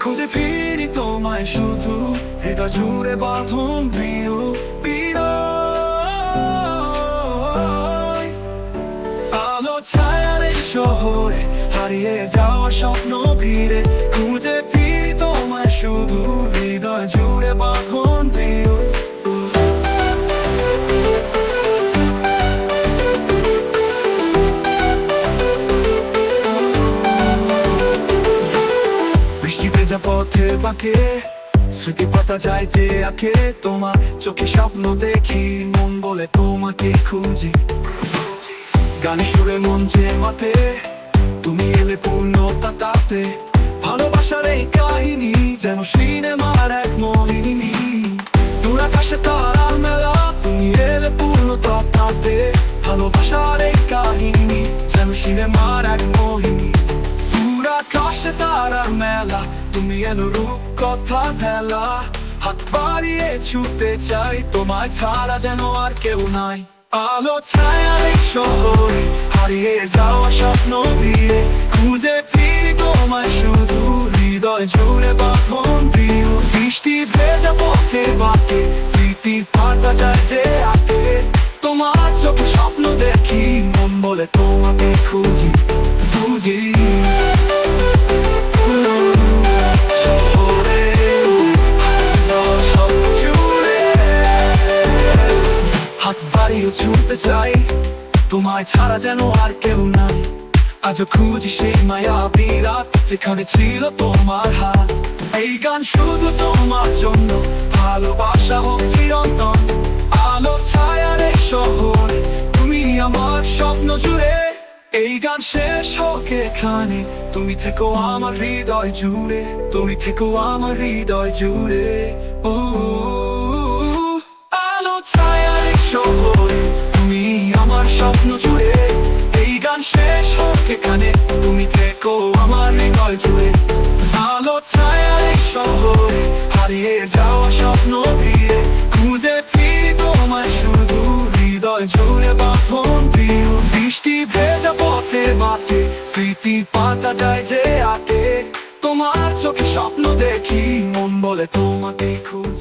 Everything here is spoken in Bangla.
খুঁজে ফিরি তোমায় শুধু, হৃদয় জুড়ে বাঁধন প্রিয় প্রিয় আলো ছায়ার শহরে হারিয়ে যাওয়া স্বপ্ন ভিড়ে ভেজা বাঁকে স্মৃতি পাতা যায় যে আঁকে। তোমার চোখে স্বপ্ন দেখি, মন বলে তোমাকে খুঁজি। গানে সুরে মন যে মাতে, তুমি এলে পূর্ণতা তাতে ভালোবাসার এই কাহিনী যেন সিনেমার এক মোহিনী। দূর আকাশে তারার মেলা, তুমি এলে পূর্ণতা তাতে ভালোবাসার এই কাহিনী যেন সিনেমার এলো রূপ কথা ভেলা? হাত বাড়িয়ে ছুটে চাই, তোমায় ছাড়া যেন আর কেউ নাই। আলো ছায়ার শহরে, হারিয়ে যাওয়া স্বপ্ন দিয়ে। খুঁজে ফিরি তোমায় শুধু, হৃদয় জুড়ে বাঁধন দিও বৃষ্টি ভেজা পথে বাকে, স্মৃতি পাতা যায় যে আগে বাড়িয়ে ছুটতে চাই। তোমায় ছাড়া যেন আর কেউ নাই। আজও খুঁজি সেই মায়া বিরাট, যেখানে ছিল তোমার হাত। এই গান শুধু তোমার জন্য, ভালোবাসা হোক চিরন্তন। আলো ছায়ার এই শহরে, তুমি আমার স্বপ্ন জুড়ে। এই গান শেষ হোক এখানে, তুমি থেকো আমার হৃদয় জুড়ে। তুমি থেকো আমার হৃদয় জুড়ে। ও স্বপ্ন জুড়ে, এই গান শেষ হোক এখানে। তুমি থেকো আমার হৃদয় জুড়ে। আলো ছায়ার এই শহরে, হারিয়ে যাওয়া স্বপ্ন দিয়ে খুঁজে ফিরি তোমায় শুধু, হৃদয় জুড়ে বাঁধন প্রিয়। বৃষ্টি ভেজা পথে মাঠে স্মৃতি পাতা যায় যে আগে তোমার চোখে স্বপ্ন দেখি, মন বলে তোমাকে খুঁজি।